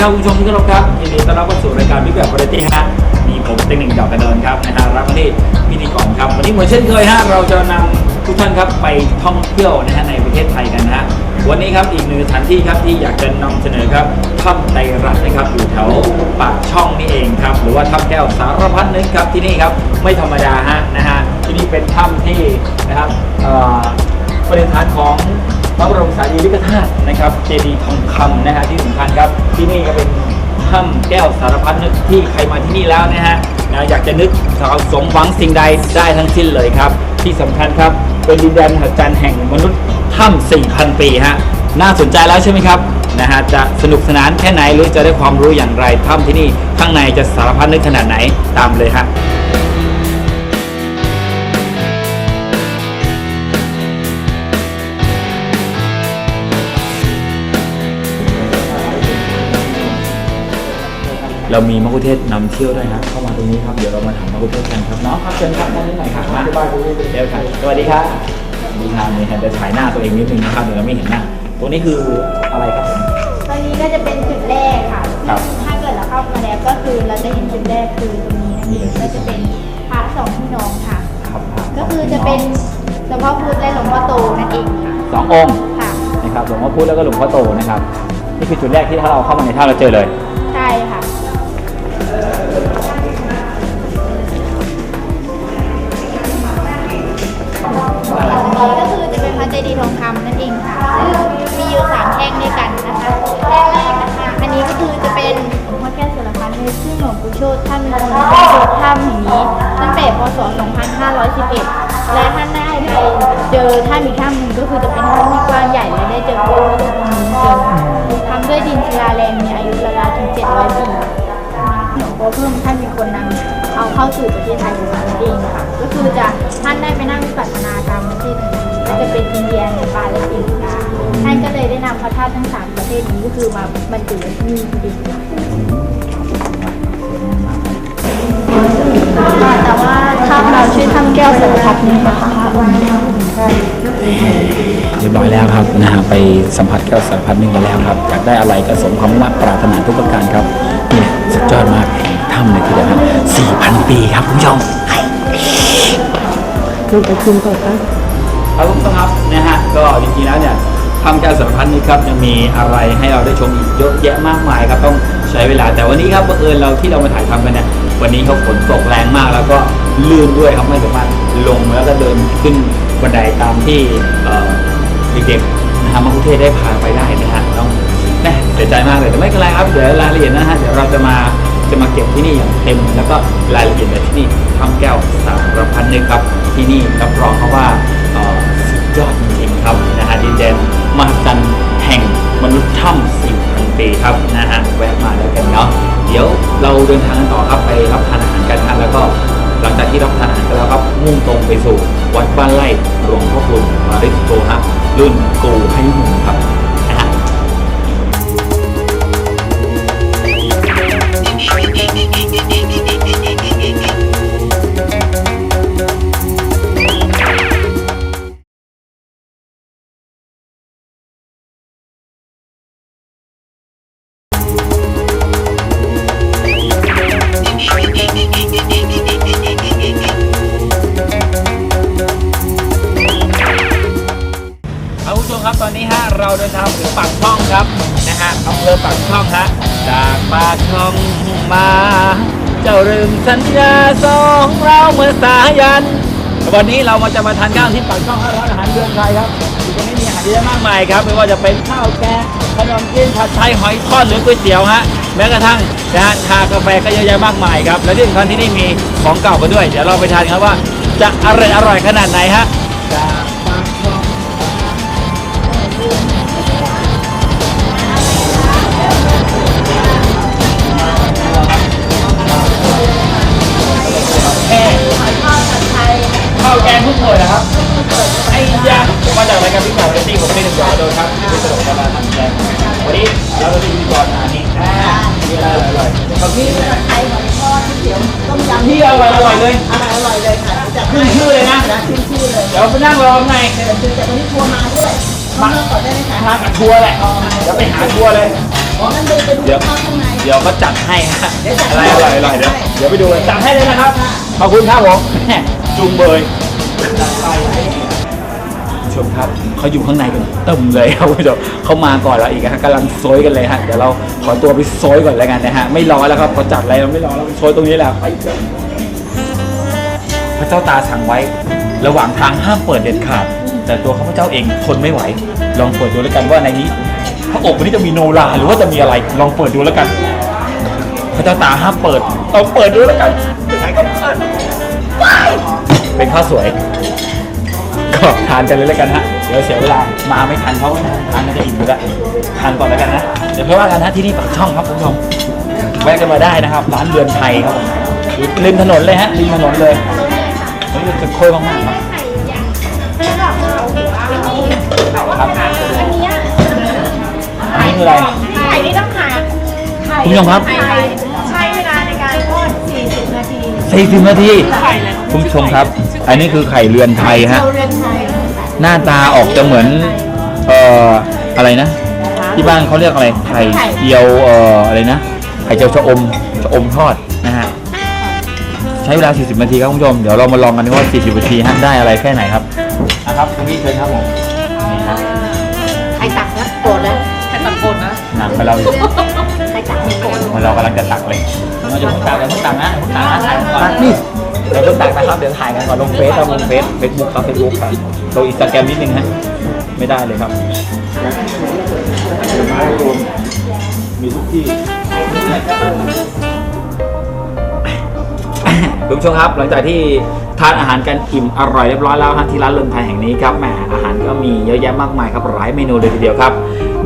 ครับคุณผู้ชมที่เคารพครับยินดีต้อนรับเข้าสู่รายการบิ๊กแบบวาไรตี้ฮะมีผมเต็งหนึ่งดอกกระเดินครับนะฮะรับหน้าที่พิธีกรครับวันนี้เหมือนเช่นเคยฮะเราจะนำทุกท่านครับไปท่องเที่ยวนะฮะในประเทศไทยกันนะฮะวันนี้ครับอีกหนึ่งสถานที่ครับที่อยากจะนำเสนอครับถ้ำไตรรัตน์นะครับอยู่แถวปากช่องนี่เองครับหรือว่าถ้ำแก้วสารพัดนึกครับที่นี่ครับไม่ธรรมดาฮะนะฮะที่นี่เป็นถ้ำที่นะครับเอ่อ ประดิษฐานของ พระบรมสารีริกธาตุนะครับเจดีย์ทองคำนะฮะที่สำคัญครับที่นี่ก็เป็นถ้ำแก้วสารพัดนึกที่ใครมาที่นี่แล้วนะฮะนะอยากจะนึกสาวสมหวังสิ่งใดได้ทั้งสิ้นเลยครับ ที่สำคัญครับเป็นดินแดนมหัศจรรย์แห่งมนุษย์ถ้ำ4,000 ปีฮะน่าสนใจแล้วใช่ไหมครับนะฮะจะสนุกสนานแค่ไหนหรือจะได้ความรู้อย่างไรถ้ำที่นี่ข้างในจะสารพัดนึกขนาดไหนตามเลยฮะ เรามีมะกุเทศนำเที่ยวด้วยนะเข้ามาตรงนี้ครับเดี๋ยวเรามาถามมะกุเทศกันครับน้องครับเชิญครับด้านนี้หน่อยครับมาเดี๋ยวครับสวัสดีครับดีครับนี่ครับจะถ่ายหน้าตัวเองนิดนึงนะครับเดี๋ยวเราไม่เห็นหน้าตรงนี้คืออะไรครับผมตอนนี้ก็จะเป็นจุดแรกค่ะครับถ้าเกิดเราเข้ามาแล้วก็คือเราจะเห็นจุดแรกคือตรงนี้นั่นเองก็จะเป็นพระสองพี่น้องค่ะครับครับก็คือจะเป็นหลวงพ่อพุธและหลวงพ่อโตนั่นเองค่ะสององค์ค่ะนะครับหลวงพ่อพุธแล้วก็หลวงพ่อโตนะครับนี่คือจุดแรกที่ถ้าเราเข้ามาในถ้ำเราเจอเลย พระธาตุทั้งสามประเทศนี้ก็คือมาบรรจุไว้ที่นี่พอดีค่ะแต่ว่าถ้ำเราชื่อถ้ำแก้วสารพัดนึกนะคะองค์นี้ใช่เรียบร้อยแล้วครับนะฮะไปสัมผัสแก้วสารพัดนึกกันแล้วครับอยากได้อะไรก็สมความมุ่งมั่นปรารถนาทุกประการครับนี่สุดยอดมากแห่งถ้ำเลยทีเดียวครับ4,000ปีครับคุณผู้ชมลงไปคุมก่อนครับครับคุณผู้ชมครับนะฮะก็จริงๆแล้วเนี่ย ถ้ำแก้วสารพัดนี้ครับยังมีอะไรให้เราได้ชมอีกเยอะแยะมากมายครับต้องใช้เวลาแต่วันนี้ครับบังเอิญเราที่เรามาถ่ายทำกันเนี่ยวันนี้เขาฝนตกแรงมากแล้วก็ลื่นด้วยครับไม่สามารถลงแล้วก็เดินขึ้นบันไดตามที่เเด็กๆนะฮะมัคคุเทศได้พาไปได้นะฮะต้องแน่เสียใจมากเลยแต่ไม่เป็นไรครับเดี๋ยวรายละเอียดนะฮะเดี๋ยวเราจะมาจะมาเก็บที่นี่อย่างเต็ม แล้วก็รายละเอียดในที่นี่ถ้ำแก้วสารพัดนึกครับที่นี่รับรองเขาว่าเอ่อยอดจริงๆครับนะฮะดินแดน มหัศจรรย์แห่งมนุษย์ถ้ำสี่พันปีครับนะฮะแวะมาแล้วกันเนาะเดี๋ยวเราเดินทางกันต่อครับไปรับทานอาหารกันครับแล้วก็หลังจากที่รับทานอาหารกันแล้วครับมุ่งตรงไปสู่วัดบ้านไร่หลวงพ่อคุณมาริสโตฮะรุ่นกูให้หมุงครับ วันนี้เรามาจะมาทานข้าวที่ปากช่องร้านอาหารเดือนไทยครับอยู่ตรงนี้มีอาหารเยอะมากมายครับ ไม่ว่าจะเป็นข้าวแกงขนมจีนผัดไทยหอยทอดหรือก๋วยเตี๋ยวฮะแม้กระทั่งนะฮะชากาแฟก็เยอะแยะมากมายครับและที่สำคัญที่นี่มีของเก่ากันด้วย เดี๋ยวเราไปทานครับว่า จะอร่อยอร่อยขนาดไหนฮะาวแกงทุกคนนะครับ ไอ้ยาผมมาจากรายการพิการเรตติ้งผมเป็นหนึ่งจอโดยครับที่เป็นตลกมาทำแกงวันนี้เราจะมีพิธีกรมานี่อ่ามีอะไรอร่อยๆของพี่ไทยหอยทอดที่เตี๋ยวต้มยำที่อร่อยอร่อยเลยอาหารอร่อยเลยค่ะจากขึ้นชื่อเลยนะนะขึ้นชื่อเลยเดี๋ยวไปนั่งรอข้างในเดี๋ยวคือจากวันนี้ทัวร์มาด้วยมาเริ่มก่อนได้ไหมคะมากับทัวร์แหละเดี๋ยวไปหาทัวร์เลยอ๋องั้นเดินไปดูเดี๋ยวข้างในเดี๋ยวก็จัดให้ฮะเดี๋ยวจัดอะไรให้อร่อยอร่อยเดี๋ยวให้เดี๋ยวไปดูกันจัดให้เลยนะครับขอบคุณครับผมแหม่จุงเบย ชมครับเขาอยู่ข้างในกันเต็มเลยครับคุณผู้ชมเขามาก่อนเราอีกฮะกำลังโซยกันเลยฮะเดี๋ยวเราขอตัวไปโซยก่อนแล้วกันนะฮะไม่รอแล้วครับเขาจัดอะไรเราไม่รอแล้วไปโซยตรงนี้แหละไปพระเจ้าตาสั่งไว้ ระหว่างทางห้ามเปิดเด็ดขาด แต่ตัวข้าพเจ้าเองทนไม่ไหว ลองเปิดดูแล้วกันว่าในนี้พระอบวันนี้จะมีโนราหรือว่าจะมีอะไร ลองเปิดดูแล้วกัน พระเจ้าตาห้ามเปิดต้องเปิดดูแล้วกันไปไหนก็เปิดว้าย เป็นข้าวสวย ก็ทานกันเลยแล้วกันฮะ เดี๋ยวเสียเวลา มาไม่ทันเพราะว่าทานน่าจะอิ่มอยู่แล้วทานก่อนแล้วกันนะ เดี๋ยวเพื่อว่ากันนะที่นี่ปากช่องครับคุณผู้ชม แวะกันมาได้นะครับ ร้านเรือนไทยครับผมอยู่ริมถนนเลยฮะ ริมถนนเลยเฮ้ยจะโค้ยมากๆครับไข่ใหญ่แล้วแบบเอาหัวอันนี้ครับอันเนี้ยอันนี้คืออะไร ไข่นี่ต้องหาไข่คุณผู้ชมครับไข่ใช้เวลาในการทอด40 นาทีสี่สิบนาที ไข่เลย คุณผู้ชมครับ อันนี้คือไข่เรือนไทยฮะ เราเรียนไทยหน้าตาออกจะเหมือน เอ่อ อะไรนะ ที่บ้านเขาเรียกอะไร ไข่เจียว เอ่อ อะไรนะ ไข่เจียวชะอม ชะอมทอดนะฮะ ใช้เวลา 40 นาทีครับคุณผู้ชม เดี๋ยวเรามาลองกันดูว่า 40 นาทีฮะได้อะไรแค่ไหนครับนะครับคุณพี่เชิญครับผม นี่ครับใครตักนะโกรธแล้วใครตักโกรธนะนำไปเราอยู่ใครตักไม่โกรธมันเรากำลังจะตักเลย เราจะเพิ่งตักเลยเพิ่งตักนะเพิ่งตักนะถ่ายก่อน นี่เราเพิ่งตักนะครับ เดี๋ยวถ่ายกันก่อนลงเฟซเราลงเฟซเฟซบุ๊กครับเฟซบุ๊กครับลงอินสตาแกรมนิดนึงฮะไม่ได้เลยครับมีทุกที่คุณผู้ชมครับ หลังจากที่ทานอาหารกันอิ่มอร่อยเรียบร้อยแล้วฮะที่ร้านเลินไทยแห่งนี้ครับแหมอาหารก็มีเยอะแยะมากมายครับหลายเมนูเลยทีเดียวครับ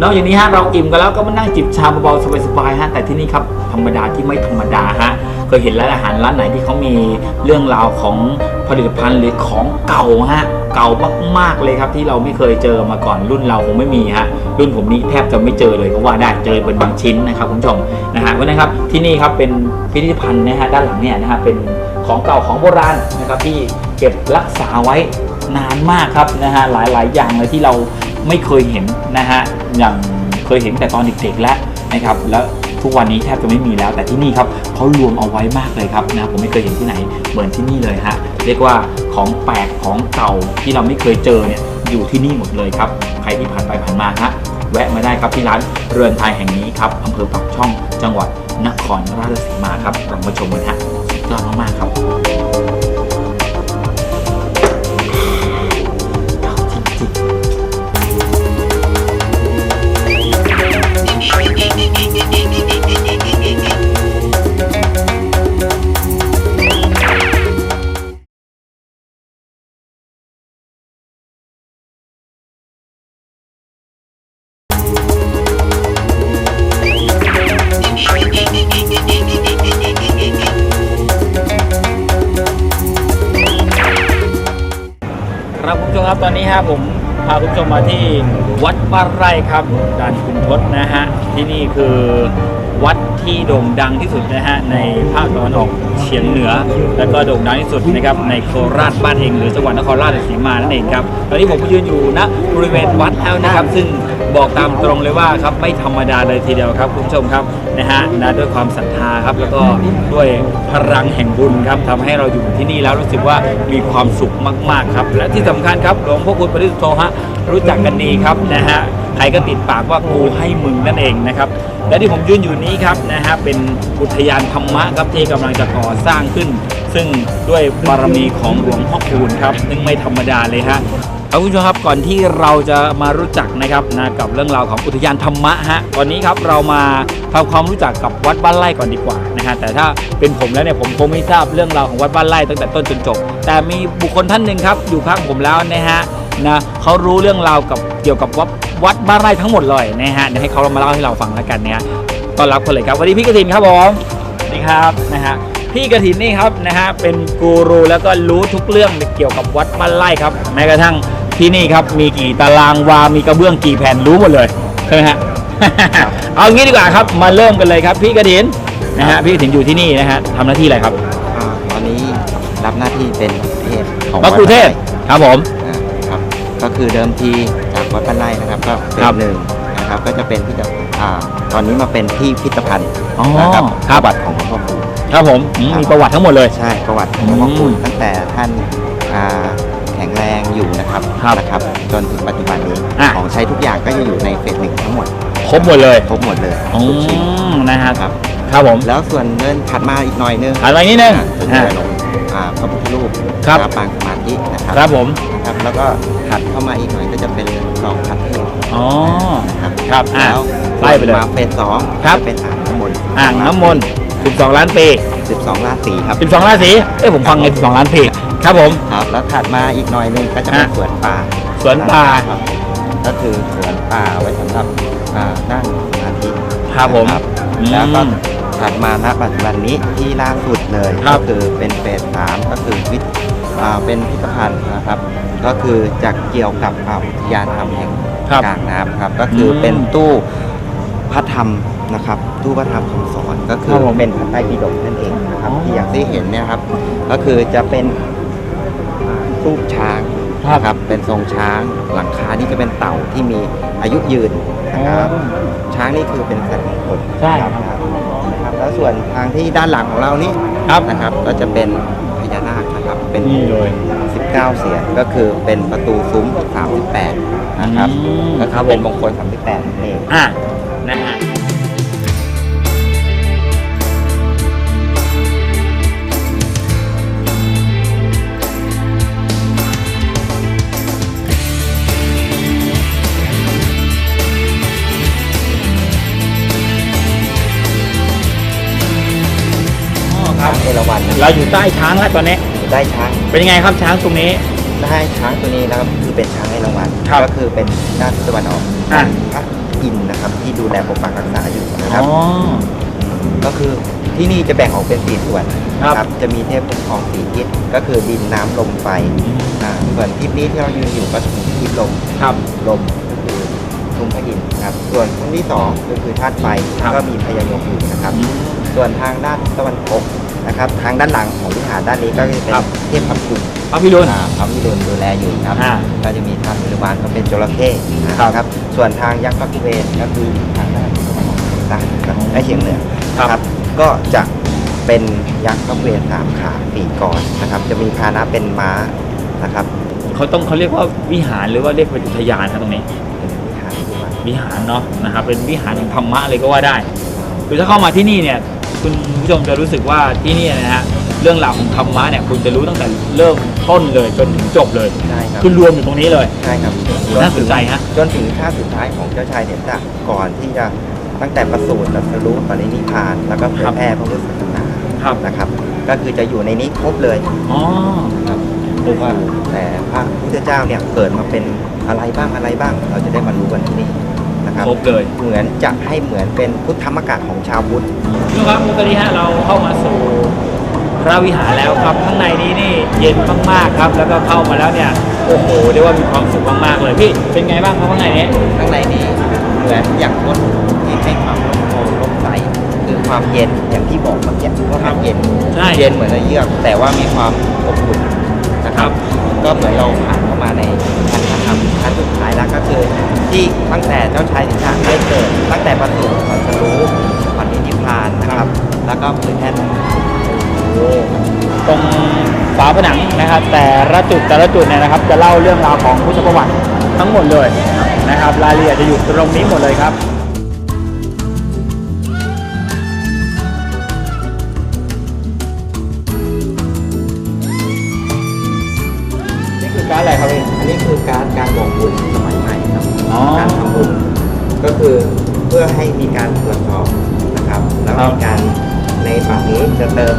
นอกจากนี้ฮะเราอิ่มกันแล้วก็มานั่งจิบชาเบาๆสบายๆฮะแต่ที่นี่ครับธรรมดาที่ไม่ธรรมดาฮะ เคยเห็นร้านอาหารร้านไหนที่เขามีเรื่องราวของผลิตภัณฑ์หรือของเก่าฮะเก่ามากๆเลยครับ ที่เราไม่เคยเจอมาก่อนรุ่นเราคงไม่มีฮะรุ่นผมนี้แทบจะไม่เจอเลยก็ว่าได้เจอเป็นบางชิ้นนะครับคุณผู้ชมนะฮะเพราะนั้นครับที่นี่ครับเป็นพิพิธภัณฑ์นะฮะด้านหลังเนี่ยนะฮะเป็นของเก่าของโบราณนะครับที่เก็บรักษาไว้นานมากครับนะฮะหลายๆ อย่างเลยที่เราไม่เคยเห็นนะฮะอย่างเคยเห็นแต่ตอนเด็กๆแล้วนะครับแล้ว ทุกวันนี้แทบจะไม่มีแล้ว แต่ที่นี่ครับเขารวมเอาไว้มากเลยครับนะผมไม่เคยเห็นที่ไหนเหมือนที่นี่เลยฮะเรียกว่าของแปลกของเก่าที่เราไม่เคยเจอเนี่ยอยู่ที่นี่หมดเลยครับใครที่ผ่านไปผ่านมาฮะแวะมาได้ครับที่ร้านเรือนไทยแห่งนี้ครับอำเภอปากช่องจังหวัดนครราชสีมาครับลองมาชมกันฮะสุดยอดมากๆครับครับ บ้านไร่ครับด่านขุนทศนะฮะที่นี่คือวัดที่โด่งดังที่สุดนะฮะในภาคตะวันออกเฉียงเหนือ แล้วก็โด่งดังที่สุดนะครับในโคราชบ้านเองหรือจังหวัดนครราชสีมานั่นเองครับตอนนี้ผมก็ยืนอยู่ณบริเวณวัดแล้วนะครับซึ่งบอกตามตรงเลยว่าครับไม่ธรรมดาเลยทีเดียวครับคุณผู้ชมครับนะฮะนะด้วยความศรัทธาครับแล้วก็ด้วยพลังแห่งบุญครับทำให้เราอยู่ที่นี่แล้วรู้สึกว่ามีความสุขมาก ๆ ครับ และที่สำคัญครับหลวงพ่อคุณปริสุทธโธฮะรู้จักกันดีครับนะฮะ ใครก็ติดปากว่ากูให้มึงนั่นเองนะครับและที่ผมยืนอยู่นี้ครับนะฮะเป็นอุทยานธรรมะครับที่กำลังจะก่อสร้างขึ้น ซึ่งด้วยบารมีของหลวงพ่อคูณครับซึ่งไม่ธรรมดาเลยฮะครับคุณผู้ชมครับก่อนที่เราจะมารู้จักนะครับนะกับเรื่องราวของอุทยานธรรมะฮะตอนนี้ครับเรามาทำความรู้จักกับวัดบ้านไร่ก่อนดีกว่านะฮะแต่ถ้าเป็นผมแล้วเนี่ยผมคงไม่ทราบเรื่องราวของวัดบ้านไร่ตั้งแต่ต้นจนจบ แต่มีบุคคลท่านหนึ่งครับอยู่ข้างผมแล้วนะฮะ นะเขารู้เรื่องราวกับเกี่ยวกับวัดวัดบ้านไร่ทั้งหมดเลยนะฮะเดี๋ยวให้เขามาเล่าให้เราฟังแล้วกันเนี่ยต้อนรับคนเลยครับสวัสดีพี่กฐินครับผมสวัสดีครับนะฮะพี่กฐินนี่ครับนะฮะเป็นกูรูแล้วก็รู้ทุกเรื่องเกี่ยวกับวัดบ้านไร่ครับแม้กระทั่งที่นี่ครับมีกี่ตารางวา มีกระเบื้องกี่แผ่นรู้หมดเลยใช่ไหมฮะ เอางี้ดีกว่าครับมาเริ่มกันเลยครับพี่กระถินนะฮะพี่กระถินอยู่ที่นี่นะฮะทำหน้าที่อะไรครับ อ่าตอนนี้รับหน้าที่เป็นเทศของพระครูเทศครับผมอ่าครับ ก็คือเดิมทีจากวัดบ้านไร่นะครับก็เป็ครันบหนึ่งนะครับก็จะเป็นพิพิธอ่าตอนนี้มาเป็นที่พิพิธภัณฑ์อ๋อนะครับครับประวัติของหลวงพ่อคูณครับผมอืมมีประวัติทั้งหมดเลยใช่ประวัติของหลวงพ่อคูณอืมตั้งแต่ท่านอ่าแข็งแรงอยู่นะครับครับนะครับจนถึงปัจจุบันนี้อะของใช้ทุกอย่างก็จะอยู่ในเฟสหนึ่งทั้งหมดครบหมดเลยครบหมดเลยอืทุกชิ้นมนะฮะครับครับผมแล้วส่วนเดินถัดมาอีกหน่อยนึงถัดมานิดนึง อ่าจะอ่าเจอลงอ่าพระพุทธรูปครับ ปางสมาธินะครับครับผมนะครับแล้วก็ถัดเข้ามาอีกหน่อยก็จะเป็นกล่องพัดเทพอ๋อ นะครับครับอะแล้วไล่ไปเลยมาเฟสสองครับ จะเป็นอ่างน้ำมนต์อ่างน้ำมนต์12 ล้านปี12ราศีครับ12ราศีเอ้ยผมฟังไง12 ล้านปีครับผม ครับแล้วถัดมาอีกหน่อยนึงก็จะเป็นอะสวนป่าสวนป่าครับก็คือสวนป่าไว้สำหรับอ่านั่งสมาธิครับผม นะอืม แล้วก็ถัดมาณปัจจุบันนี้ที่ล่าสุดเลยครัก็บ คือเป็นเฟสสามก็คือวิทอ่าเป็นพิพิธภัณฑ์นะครับ ก็คือจะเกี่ยวกับอ่าอุทยานธรรมแห่ง ครับ กลางน้ำครับก็คืออมเป็นตู้พระธรรมนะครับ ตู้พระธรรมคำสอนก็คืครัอบผมเป็นพระไตรปิฎกนั่นเองนะครับอ๋อที่อย่างที่เห็นเนี่ยครับ ก็คือจะเป็นอ่ารูปช้างครับ นะครับเป็นทรงช้างหลังคานี่จะเป็นเต่าที่มีอายุยืนนะครับ ช้างนี่คือเป็นสัตว์มงคลใช่นะครับ นะครับแล้วส่วนทางที่ด้านหลังของเรานี่ครับ นะครับ ก็จะเป็นพญานาคนะครับเป็น นี่เลย 19 เสียงก็คือเป็นประตูซุ้ม38นะครับอืม ก็คคืรับอผเป็นมมงคล38นั่นเอง อะนะฮะ อครับเอราวัณนะเราอยู่ใต้ช้างแล้วตอนนี้ได้ช้าง เป็นยังไงครับช้างตรงนี้ได้ช้างตัวนี้นะครับคือเป็นช้างเอราวัณครับก็คือเป็นด้านทิศตะวันออกอะ พระอินทร์นะครับที่ดูแลปกปักรักษาอยู่นะครับ อ๋อ ก็คือที่นี่จะแบ่งออกเป็นสี่ส่วนครับนะจะมีเทพคุ้มครองสี่ทิศก็คือดินน้ำลมไฟอ่าส่วนทิศนี้ที่เรายืนอยู่ก็คือทิศลม ครับ ลมก็คือทุ่งพระอินทร์นะครับส่วนทุ่งที่สองก็คือธาตุไฟครับ ก็มีพญายมอยู่นะครับ ส่วนทางด้านตะวันตก นะครับทางด้านหลังของวิหารด้านนี้ก็จะเป็นครับ เทพพับกุมพระพิรุณ อ่าพระวิรุณดูแลอยู่ครับอ่าก็จะมีทางบริวารก็เป็นจระเข้นะครับส่วนทางยักษ์พระกุเวนก็คือทางด้านตะวันออกเฉียงใต้ครับและเฉียงเหนือครับ นะครับ ก็จะเป็นยักษ์พระกุเวนสามขาปีกก่อนนะครับ จะมีพาหนะเป็นม้านะครับเขาต้องเขาเรียกว่าวิหารหรือว่าเรียกเป็นอุทยานครับตรงนี้ เป็นวิหารที่มาวิหารเนาะนะครับเป็นวิหารแห่งธรรมะเลยก็ว่าได้ คือถ้าเข้ามาที่นี่เนี่ย คุณผู้ชมจะรู้สึกว่าที่นี่นะฮะเรื่องราวของธรรมะเนี่ยคุณจะรู้ตั้งแต่เริ่มต้นเลยจนถึงจบเลยใช่ครับคือรวมอยู่ตรงนี้เลย ใช่ครับน่าสนใจฮะจนถึงชาติสุดท้ายของเจ้าชายเดชะก่อนที่จะตั้งแต่ประสูติตรัสรู้ปรินิพพาน แล้วก็เผยแพร่พระพุทธศาสนาครับนะครับ ก็คือจะอยู่ในนี้ครบเลยอ๋อครับว่าแต่พระพุทธเจ้าเนี่ยเกิดมาเป็นอะไรบ้างอะไรบ้าง เราจะได้มารู้กันที่นี่ นะครับ ครบเลย เหมือนจะให้เหมือนเป็นพุทธธรรมกะของชาวพุทธนี่ครับตอนนี้ฮะเราเข้ามาสู่พระวิหารแล้วครับข้างในนี้นี่เย็นมากๆครับ แล้วก็เข้ามาแล้วเนี่ยโอ้โหเรียกว่ามีความสุขมากๆเลยพี่เป็นไงบ้างครับข้างในนี้ข้างในนี้เหมือนอย่างต้นที่ให้ความร่มโพร่มใสคือความเย็นอย่างที่บอกเมื่อกี้ว่ามันเย็นใช่เย็นเหมือนในเยือกแต่ว่ามีความอบอุ่นนะครับ ก็เหมือนเราผ่านเข้า มาในชั้นพระธรรมชั้นสุดท้ายแล้วก็คือ ที่ตั้งแต่เจ้าชายสิทธัตถะได้เกิด ตั้งแต่ประสูติตรัสรู้ปฏินิพพานนะครับ แล้วก็เผยแพร่ธรรมตรงฝาผนังนะครับ แต่ละจุดแต่ละจุดเนี่ยนะครับ จะเล่าเรื่องราวของพุทธประวัติทั้งหมดเลยนะครับรายละเอียดจะอยู่ตรงนี้หมดเลยครับ ครับแล้วครับมีการในบาทนี้จะเติม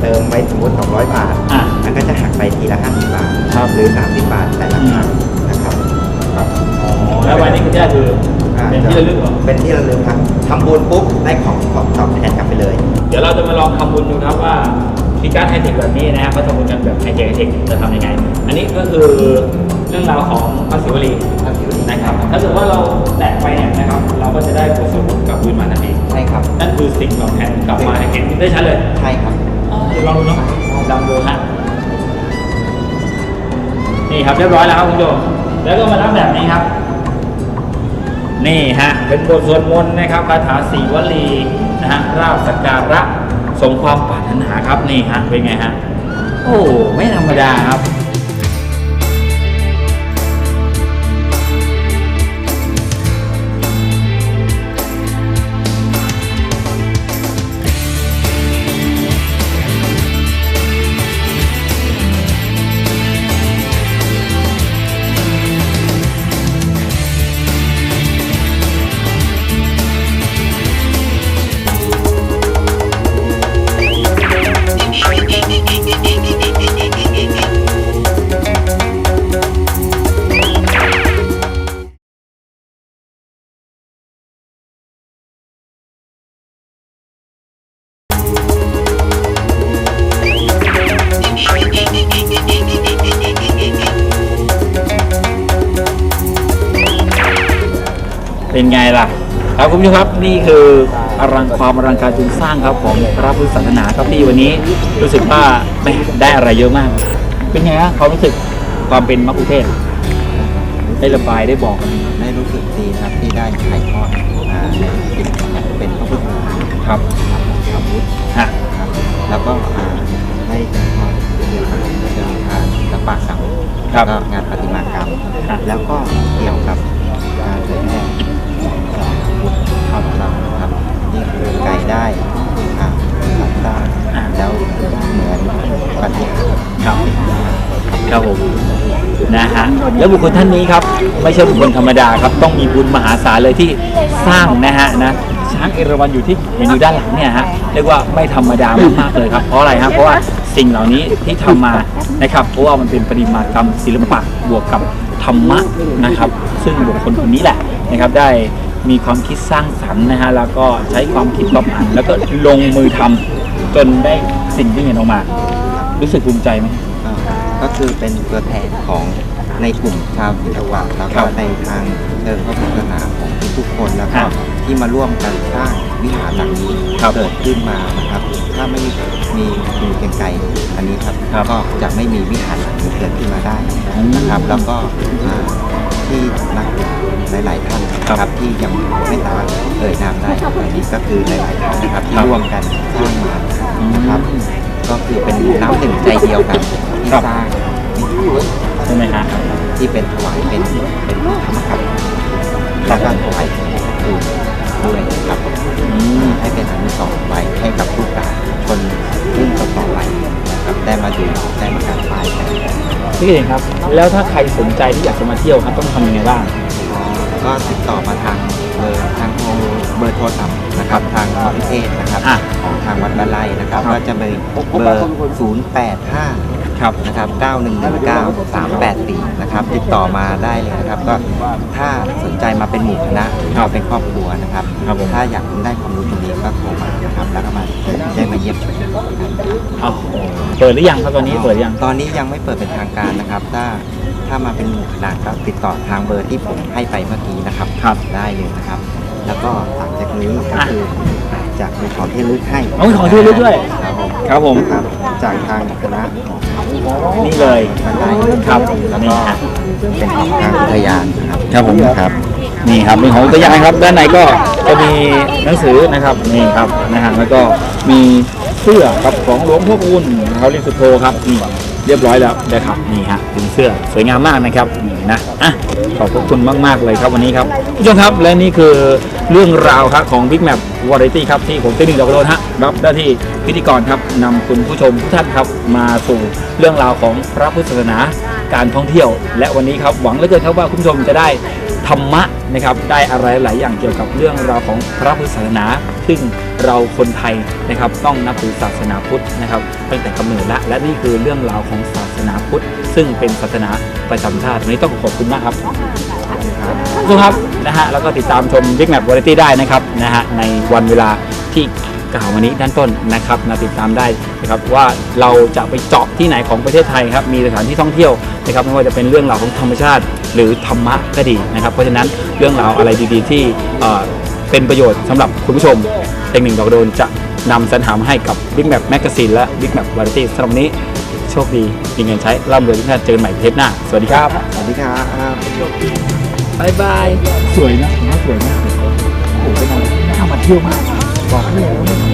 เติมไว้สมมติ 200 บาท อะมันก็จะหักไปทีละ 50 บาท ครับหรือ 30 บาทแต่ละครั้งนะครับแล้ววันนี้คุณย่าคือเป็นที่ระลึกเหรอ เป็นที่ระลึกครับทำบุญปุ๊บได้ของของตอบแทนกลับไปเลย เดี๋ยวเราจะมาลองทำบุญดูครับว่ามีการไฮเทคแบบนี้นะฮะเขาทำบุญกันแบบไฮเทคไฮเทคจะทำยังไง อันนี้ก็คือเรื่องราวของพระศิวลีพระศิวลี นะครับถ้าเกิดว่าเราแตะไปเนี่ยนะครับเราก็จะได้ผลสมบูรณ์กลับคืนมาทันทีใช่ครับ นั่นคือสิ่งตอบแทนกลับมาเห็นได้ชัดเลยใช่ครับเดี๋ยวลองดูเนาะลองดูฮะนี่ครับเรียบร้อยแล้วครับคุณผู้ชมแล้วก็มารับแบบนี้ครับ นี่ฮะเป็นบทสวดมนต์นะครับคาถาสีวลีนะฮะราบสักการะสมความปรารถนาครับนี่ฮะเป็นไงฮะโอ้ไม่ธรรมดาครับ เป็นไงล่ะ ครับคุณผู้ชมครับนี่คืออลังความอลังการจุนสร้างครับของพระพุทธศาสนาครับที่วันนี้รู้สึกว่าแหม่ได้อะไรเยอะมาก เป็นไงฮะความรู้สึกความเป็นมัคคุเทศก์ได้ระบายได้บอกได้รู้สึกดีนะครับที่ได้ถ่ายทอดอ่าในเป็นเป็นพระพุทธศาสนาครับพระพุทธฮะครับแล้วก็อ่าได้ถ่ายทอดเกี่ยวกับเรื่องงานศิลปะกรรมครับ แล้วก็งานประติมากรรมครับแล้วก็เกี่ยวกับการเผยแพร่พุทธเข้าข องเรานะครับนี่คือไกลได้อ่าทำได้แล้วเหมือนปฏิหารย์ครับครับผมนะฮะแล้วบุคคลท่านนี้ครับ ไม่ใช่บุคคลธรรมดาครับ ต้องมีบุญมหาศาลเลยที่สร้างนะฮะนะช้างเอราวัณอยู่ที่เห็นอยู่ด้านหลังเนี่ยฮะเรียกว่าไม่ธรรมดามากๆเลยครับ เพราะอะไรฮะเพราะว่าสิ่งเหล่านี้ที่ทำมานะครับ เพราะว่ามันเป็นปริมากรรมศิลปะบวกกับธรรมะนะครับ ซึ่งบุคคลคนนี้แหละนะครับได้ มีความคิดสร้างสรรค์นะฮะแล้วก็ใช้ความคิดความอ่านแล้วก็ลงมือทำจนได้สิ่งที่เห็นออกมา รู้สึกภูมิใจไหมอ่าก็คือเป็นตัวแทนของในกลุ่มชาวศิลปะแล้วครัก็บในทางเชิงพระพุทธศาสนาของทุกๆคนแล้วคก็รับที่มาร่วมกันสร้างวิหารหลังนี้ครับเกิดขึ้นมานะครับ ถ้าไม่มีมีเกรียงไกรอันนี้ครับครับก็จะไม่มีวิหารหลังนี้เกิดขึ้นมาได้นะครับ แล้วก็อ่าที่นัก หลายๆท่านครับครับที่ยังไม่สามารถเอ่ยนามได้อันนี้ก็คือหลายๆท่านนะครับที่ครับร่วมกันสร้างมานะครับก็คือเป็นน้ำหนึ่งใจเดียวกันที่ครับสร้างวิหารใช่ไหมฮะที่เป็นถวายเป็นเป็นธรรมกรรมแล้วก็ถวายคือด้วยครับอืมให้เป็นอนุสรณ์ไว้ให้กับลูกหลานชนรุ่นต่อๆไปนะครับได้มาดูได้มากราบไหว้กันพี่เก่งครับ แล้วถ้าใครสนใจที่อยากจะมาเที่ยวครับต้องทำยังไงบ้าง ก็ติดต่อมาทางเบอร์ทางโทรเบอร์โทรศัพท์นะครับทางพิเศษนะครับอะของทางวัดบ้านไร่นะครับครับก็จะเป็นเบอร์ 085 ครับนะครับ9119 384นะครับติดต่อมาได้เลยนะครับก็ถ้าสนใจมาเป็นหมู่คณะครับเป็นครอบครัวนะครับ ครับผม ถ้าอยากได้ความรู้ตรงนี้ก็โทรมานะครับแล้วก็มาได้มาเยี่ยมชมนะครับเอาเปิดหรือยังครับตอนนี้เปิดหรือยัง ตอนนี้ยังไม่เปิดเป็นทางการนะครับ ถ้าถ้ามาเป็นหมู่คณะก็ติดต่อทางเบอร์ที่ผมให้ไปเมื่อกี้นะครับครับได้เลยนะครับ แล้วก็หลังจากนี้ก็คือ จะมีของที่ระลึกให้เอามีของที่ระลึกด้วย ครับผมครับผมนะครับจากทางคณะนี่เลยบันไดครับแล้วนี่ก็ฮะเป็นของทางอุทยานนะครับครับผม ครับ นี่ครับเป็นของอุทยานครับ ด้านในก็จะมีหนังสือนะครับนี่ครับนะฮะแล้วก็มีเสื้อครับของหลวงพ่อคูณเขาเรียนสุโธครับนี่ เรียบร้อยแล้วนะครับนี่ฮะเป็นเสื้อสวยงามมากนะครับนี่นะอะขอบพระคุณมากๆเลยครับวันนี้ครับผู้ชมครับและนี่คือเรื่องราวครับของ Big Map Variety ครับที่ผมเต้นหนึ่งดอกโดนฮะรับหน้าที่พิธีกรครับนำคุณผู้ชมทุกท่านครับมาสู่เรื่องราวของพระพุทธศาสนาการท่องเที่ยว และวันนี้ครับหวังเหลือเกินครับว่าคุณผู้ชมจะได้ ธรรมะนะครับได้อะไรหลายอย่างเกี่ยวกับเรื่องราวของพระพุทธศาสนา ซึ่งเราคนไทยนะครับต้องนับถือศาสนาพุทธนะครับตั้งแต่กำเนิดและและนี่คือเรื่องราวของศาสนาพุทธ ซึ่งเป็นศาสนาประจำชาติวันนี้ต้องขอบคุณมากครับทุกคนครับนะฮะแล้วก็ติดตามชม Big Map Variety ได้นะครับนะฮะในวันเวลาที่ กล่าวมานี้ด้านต้นนะครับนะติดตามได้นะครับว่าเราจะไปเจาะที่ไหนของประเทศไทยครับมีสถานที่ท่องเที่ยวนะครับไม่ว่าจะเป็นเรื่องราวของธรรมชาติ หรือธรรมะก็ดีนะครับ เพราะฉะนั้นเรื่องราวอะไรดีๆ ที่เอ่อเป็นประโยชน์สำหรับคุณผู้ชมเทคนิคดอกกระโดนจะนำสรรหามาให้กับ Big Map Magazine และ Big Map Variety สำหรับวันนี้โชคดีมีเงินใช้ร่ำรวยทุกท่านเจอกันใหม่เทปหน้า สวัสดีครับ สวัสดีครับบายบาย สวยนะผมว่าสวยมากโอ้โหเป็นอะไรที่น่ามาเที่ยวมาก บ